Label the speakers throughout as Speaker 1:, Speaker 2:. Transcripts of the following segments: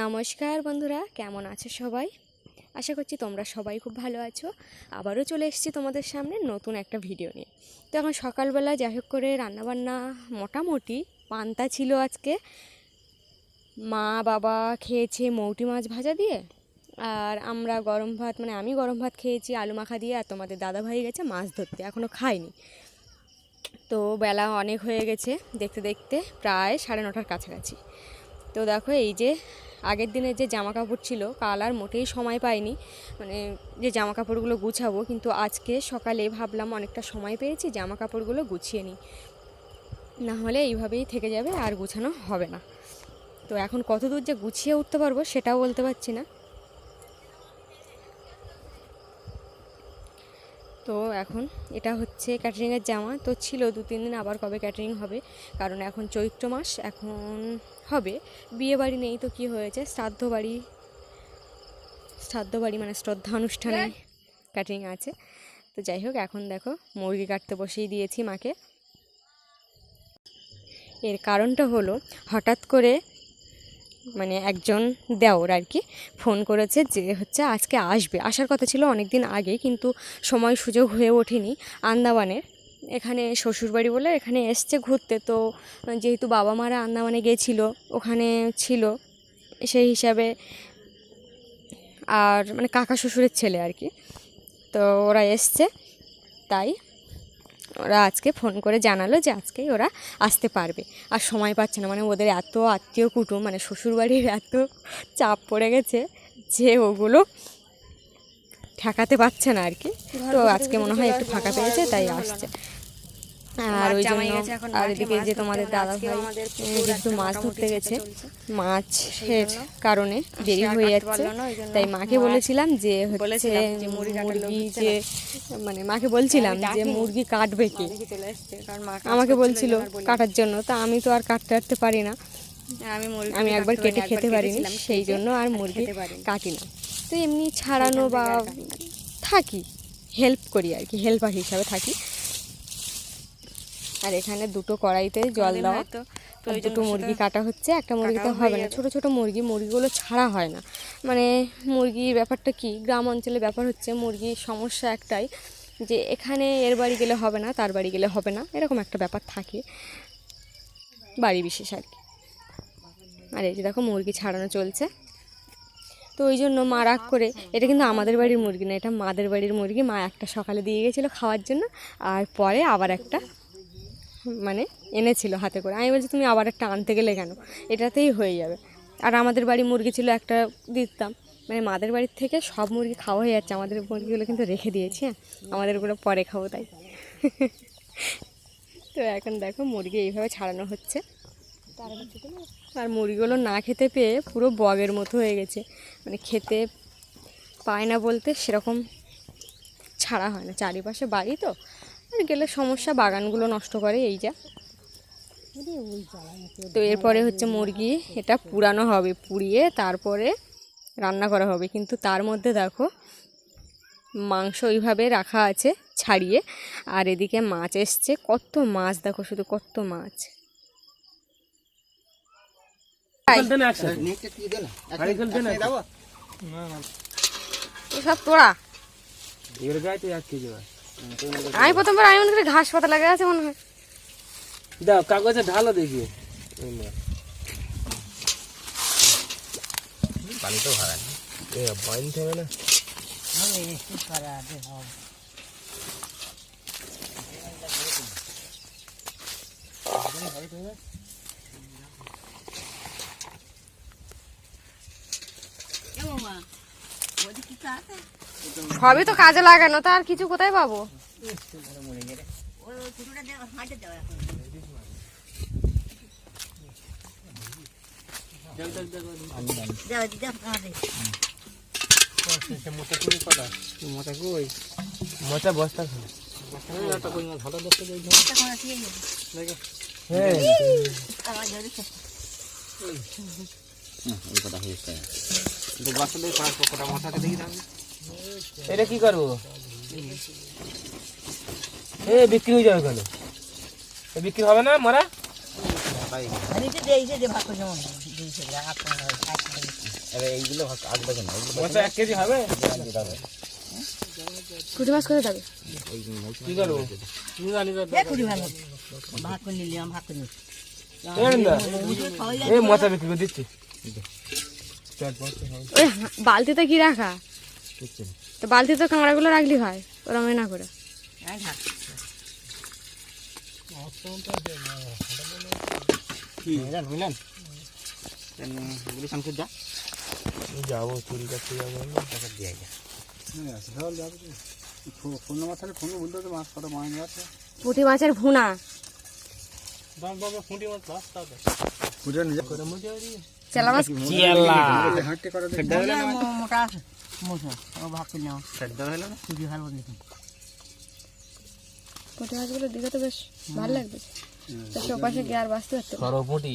Speaker 1: নমস্কার বন্ধুরা, কেমন আছো সবাই? আশা করছি তোমরা সবাই খুব ভালো আছো। আবারও চলে এসেছি তোমাদের সামনে নতুন একটা ভিডিও নিয়ে। তো এখন সকালবেলা যাই হোক করে রান্নাবান্না মোটামুটি পান্তা ছিল আজকে। মা, বাবা খেয়েছে মৌটি মাছ ভাজা দিয়ে, আর আমরা গরম ভাত মানে আমি গরম ভাত খেয়েছি, আলু মাখা দিয়ে, আর তোমাদের দাদা ভাই গেছে মাছ ধরতে এখনও খাইনি তো বেলা অনেক হয়ে গেছে, দেখতে দেখতে প্রায় সাড়ে নটার কাছাকাছি। তো দেখো এই যে আগের দিনের যে জামা কাপড় ছিল, কাল আর মোটেই সময় পাইনি। মানে যে জামা কাপড়গুলো গুছাবো, কিন্তু আজকে সকালে ভাবলাম অনেকটা সময় পেয়েছি জামা কাপড়গুলো গুছিয়ে নিই। না হলে এইভাবেই থেকে যাবে আর গুছানো হবে না। তো এখন কত দূর যে গুছিয়ে উঠতে পারব সেটাও বলতে পারছি না। তো এখন এটা হচ্ছে ক্যাটারিংয়ের জামা। তো ছিল দু তিন দিন আবার কবে ক্যাটারিং হবে? কারণ এখন চৈত্র মাস এখন হবে। বিয়ে বাড়ি নেই তো কি হয়েছে? শ্রাদ্ধ বাড়ি শ্রাদ্ধ বাড়ি মানে শ্রদ্ধা অনুষ্ঠানে ক্যাটারিং আছে। তো যাই হোক এখন দেখো মুরগি কাটতে বসিয়ে দিয়েছি মাকে। এর কারণটা হলো হঠাৎ করে মানে একজন দেওর আর কি ফোন করেছে যে হচ্ছে আজকে আসবে। আসার কথা ছিল অনেক দিন আগে কিন্তু সময় সুযোগ হয়ে ওঠেনি আন্দামানের। এখানে শ্বশুরবাড়ি বলে এখানে এসছে ঘুরতে। তো যেহেতু বাবা মারা আন্দামানে গেছিল, ওখানে ছিল সেই হিসাবে আর মানে কাকা শ্বশুরের ছেলে আর কি তো ওরা এসছে, তাই ওরা আজকে ফোন করে জানালো যে আজকেই ওরা আসতে পারবে। আর সময় পাচ্ছে না মানে ওদের এত আত্মীয় কুটুম মানে শ্বশুরবাড়ির এত চাপ পড়ে গেছে যে ওগুলো ঠেকাতে পারছে না আর কি। তো আজকে মনে হয় একটু ফাঁকা পেয়েছে, তাই আসছে। আর ওই জন্য আর এদিকে যে তোমাদের দাদা ভাই যেহেতু মাছ ধরতে গেছে। মাছের কারণে দেরি হয়ে যাচ্ছে। তাই মাকে বলেছিলাম যে হচ্ছে মুরগি যে মানে মাকে বলছিলাম যে মুরগি কাটবে কি? আমাকে বলছিল কাটার জন্য। তা আমি তো আর কাটতে কাটতে পারি না।
Speaker 2: আমি
Speaker 1: আমি একবার কেটে খেতে পারিনি সেই জন্য আর মুরগি কাটি না। তো এমনি ছাড়ানো বা থাকি হেল্প করি আর কি হেল্পার হিসাবে থাকি। আর এখানে দুটো কড়াইতে জল দেওয়া দুটো মুরগি কাটা হচ্ছে একটা মুরগিতে হবে না। ছোট ছোট মুরগি মুরগিগুলো ছাড়া হয় না। মানে মুরগির ব্যাপারটা কি? গ্রাম অঞ্চলে ব্যাপার হচ্ছে মুরগির সমস্যা একটাই যে এখানে এর বাড়ি গেলে হবে না তার বাড়ি গেলে হবে না এরকম একটা ব্যাপার থাকে। বাড়ি বিশেষ আর কি। আর এই যে দেখো মুরগি ছাড়ানো চলছে। তো ওই জন্য মা রাগ করে এটা কিন্তু আমাদের বাড়ির মুরগি না এটা মাদের বাড়ির মুরগি। মা একটা সকালে দিয়ে গেছিল খাওয়ার জন্য আর পরে আবার একটা মানে এনেছিল হাতে করে। আমি বলছি, তুমি আবার একটা আনতে গেলে কেন? এটাতেই হয়ে যাবে। আর আমাদের বাড়ি মুরগি ছিল একটা দিতাম। মানে মাদের বাড়ির থেকে সব মুরগি খাওয়া হয়ে যাচ্ছে। আমাদের মুরগিগুলো কিন্তু রেখে দিয়েছি হ্যাঁ? আমাদেরগুলো পরে খাব তাই। তো এখন দেখো মুরগি এইভাবে ছাড়ানো হচ্ছে। আর মুরগিগুলো না খেতে পেয়ে পুরো বগের মতো হয়ে গেছে। মানে খেতে পায় না বলতে সেরকম ছাড়া হয় না। চারিপাশে বাড়ি তো আর গেলে সমস্যা বাগানগুলো নষ্ট করে এই যা। তো এরপরে হচ্ছে মুরগি এটা পুরানো হবে পুড়িয়ে তারপরে রান্না করা হবে। কিন্তু তার মধ্যে দেখো মাংস ওইভাবে রাখা আছে ছাড়িয়ে। আর এদিকে মাছ এসছে কত মাছ দেখো শুধু কত মাছ। এসব তোরা। আমি প্রথমবার আমি মনে করি ঘাস পাতা লাগা আছে মনে হয়।
Speaker 3: দাও কাগজে ঢালো দেখি। পানি তো ভাড়া বয়ন থেকে না।
Speaker 1: সবই তো কাজে লাগানো তা আর কিছু কোথায় পাবো?
Speaker 3: মোটা বস্তা খাবে এটা কি করব? এ বিক্রি হয়ে যাবে কেন? এ বিক্রি হবে না মরা? কেজি হবে?
Speaker 1: পুঁটি মাছ করে যাবে।
Speaker 3: কি করব?
Speaker 4: ভাগ করে নিলাম ভাগ করে নিলাম
Speaker 3: এই বিক্রি করে দিচ্ছি।
Speaker 1: বালতিতে কি রাখা? তো বালতি বালতিতে কাঁকড়াগুলো রাখলি হয় ওরম না করে।
Speaker 2: মিলান মিলান। এগুলো সামসুর যা
Speaker 3: যাব চুরি করতে যাব
Speaker 2: টাকা দিয়ে যা
Speaker 1: পুঁটি মাছের ভুনা। চেলা মাছ
Speaker 4: মোটা আছে মোটা ও ভাগ করে নাও
Speaker 2: সেদ্ধ হলো না
Speaker 4: খুবই ভালো নিতাম
Speaker 1: পুঁটি মাছগুলো দিকে তো বেশ ভালো লাগবে তো সে গিয়ে আর বাঁচতে পারতো না।
Speaker 3: সরপুটি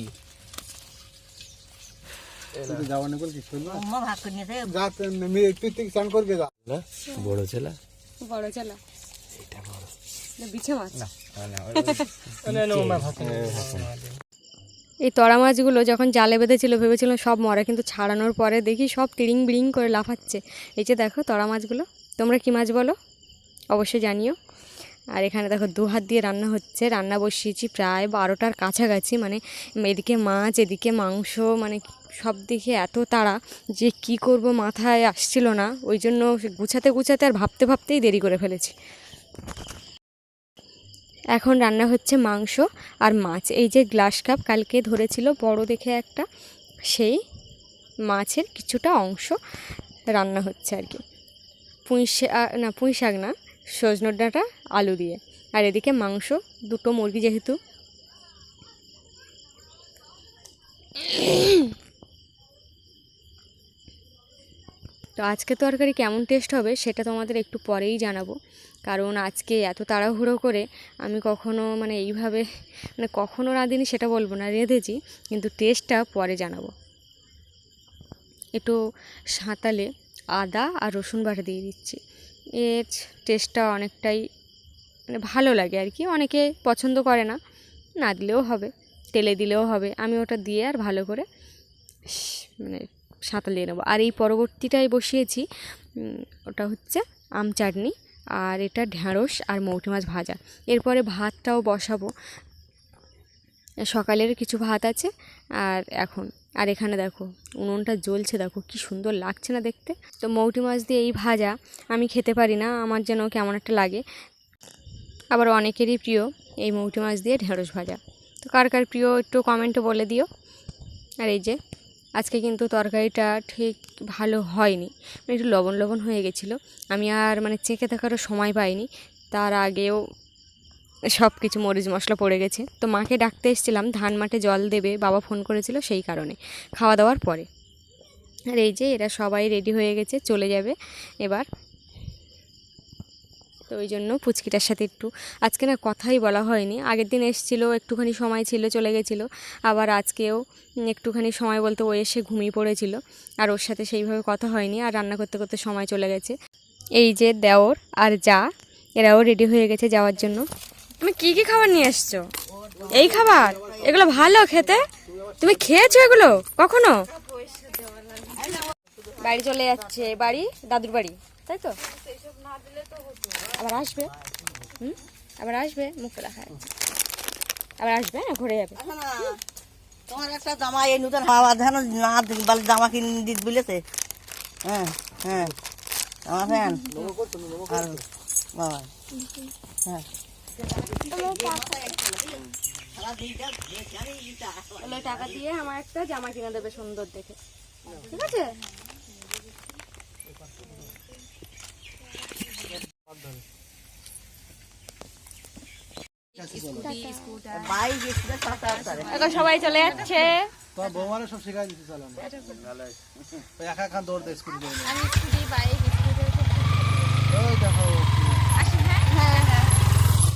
Speaker 4: মা ভাগ করে নিতে
Speaker 3: বড় ছেলা
Speaker 1: বড় না, বিছে মাছ এই তরা মাছগুলো যখন জালে বেঁধেছিল ভেবেছিলাম সব মরে, কিন্তু ছাড়ানোর পরে দেখি সব তিড়িং বিড়িং করে লাফাচ্ছে। এই যে দেখো তরা মাছগুলো, তোমরা কি মাছ বলো? অবশ্যই জানিও। আর এখানে দেখো দু হাত দিয়ে রান্না হচ্ছে, রান্না বসিয়েছি প্রায় বারোটার কাছাকাছি মানে এদিকে মাছ, এদিকে মাংস মানে সব দিকে এত তাড়া যে কি করব মাথায় আসছিল না। ওই জন্য গুছাতে গুছাতে আর ভাবতে, ভাবতেই দেরি করে ফেলেছি। এখন রান্না হচ্ছে মাংস আর মাছ। এই যে গ্লাস কাপ কালকে ধরেছিল বড় দেখে একটা, সেই মাছের কিছুটা অংশ রান্না হচ্ছে আর কি। পুঁই না, পুঁই শাক না সজনোর ডাঁটা, আলু দিয়ে। আর এদিকে মাংস, দুটো মুরগি যেহেতু। তো আজকে তরকারি কেমন টেস্ট হবে সেটা তোমাদের একটু পরেই জানাব। কারণ আজকে এত তাড়াহুড়ো করে আমি কখনো মানে এইভাবে মানে কখনো রাঁধিনি সেটা বলব না, রেঁধেছি, কিন্তু টেস্টটা পরে জানাব। একটু সাঁতালে আদা আর রসুন বাটা দিয়ে দিচ্ছি। এর টেস্টটা অনেকটাই মানে ভালো লাগে আর কি, অনেকে পছন্দ করে না না দিলেও হবে, তেলে দিলেও হবে, আমি ওটা দিয়ে আর ভালো করে মানে সাঁতালিয়ে নেব। আর এই পরবর্তীটাই বসিয়েছি ওটা হচ্ছে আম চাটনি আর এটা ঢ্যাঁড়স আর মৌটি মাছ ভাজা। এরপরে ভাতটাও বসাবো। সকালের কিছু ভাত আছে আর এখন, আর এখানে দেখো উনুনটা জ্বলছে, দেখো কি সুন্দর লাগছে না দেখতে। তো মৌটি মাছ দিয়ে এই ভাজা আমি খেতে পারি না, আমার যেন কেমন একটা লাগে। আবার অনেকেরই প্রিয় এই মৌটি মাছ দিয়ে ঢেঁড়স ভাজা। তো কার কার প্রিয় একটু কমেন্টে বলে দিও। আর এই যে আজকে কিন্তু তরকারিটা ঠিক ভালো হয়নি। মানে একটু লবণ লবণ হয়ে গেছিল। আমি আর মানে চেখে থাকারও সময় পাইনি। তার আগেও সব কিছু মরিচ মশলা পড়ে গেছে। তো মাকে ডাকতে এসেছিলাম, ধান মাঠে জল দেবে, বাবা ফোন করেছিল সেই কারণে। খাওয়া দাওয়ার পরে। আর এই যে এরা সবাই রেডি হয়ে গেছে, চলে যাবে। এবার তো ওই জন্য পুচকিটার সাথে একটু, আজকে না কথাই বলা হয়নি। আগের দিন এসেছিল, একটুখানি সময় ছিল, চলে গেছিল। আবার আজকেও একটুখানি সময় বলতে ও এসে ঘুমিয়ে পড়েছিল। আর ওর সাথে সেইভাবে কথা হয়নি আর রান্না করতে করতে সময় চলে গেছে। এই যে দেওর আর যা, এরাও রেডি হয়ে গেছে যাওয়ার জন্য। তুমি কি কি খাবার নিয়ে এসছো? এই খাবার? এগুলো ভালো খেতে? তুমি খেয়েছো এগুলো? কখনো? বাড়ি চলে যাচ্ছে, বাড়ি, দাদুর বাড়ি, তাই তো? আবার আসবে? হুম? আবার আসবে? মুখটা দেখায় আবার আসবে? হ্যাঁ ঘুরে যাবে।
Speaker 4: তোমার একটা জামা এই নতুন হাওয়া ধান না বলে জামা কিনে দিত বলেছে হ্যাঁ হ্যাঁ। জামা ফ্যান আর বাবা। হ্যাঁ।
Speaker 1: টাকা দিয়ে আমার একটা জামা কিনে দেবে সুন্দর দেখে। ঠিক আছে
Speaker 4: বাইক স্কুলে সাঁতার করে
Speaker 1: এখন সবাই চলে যাচ্ছে।
Speaker 5: তোমার বৌমারা সব শেখাই দিতে চালানো। একা একা দৌড় দেয় স্কুটি
Speaker 1: আমি স্কুটি বাইক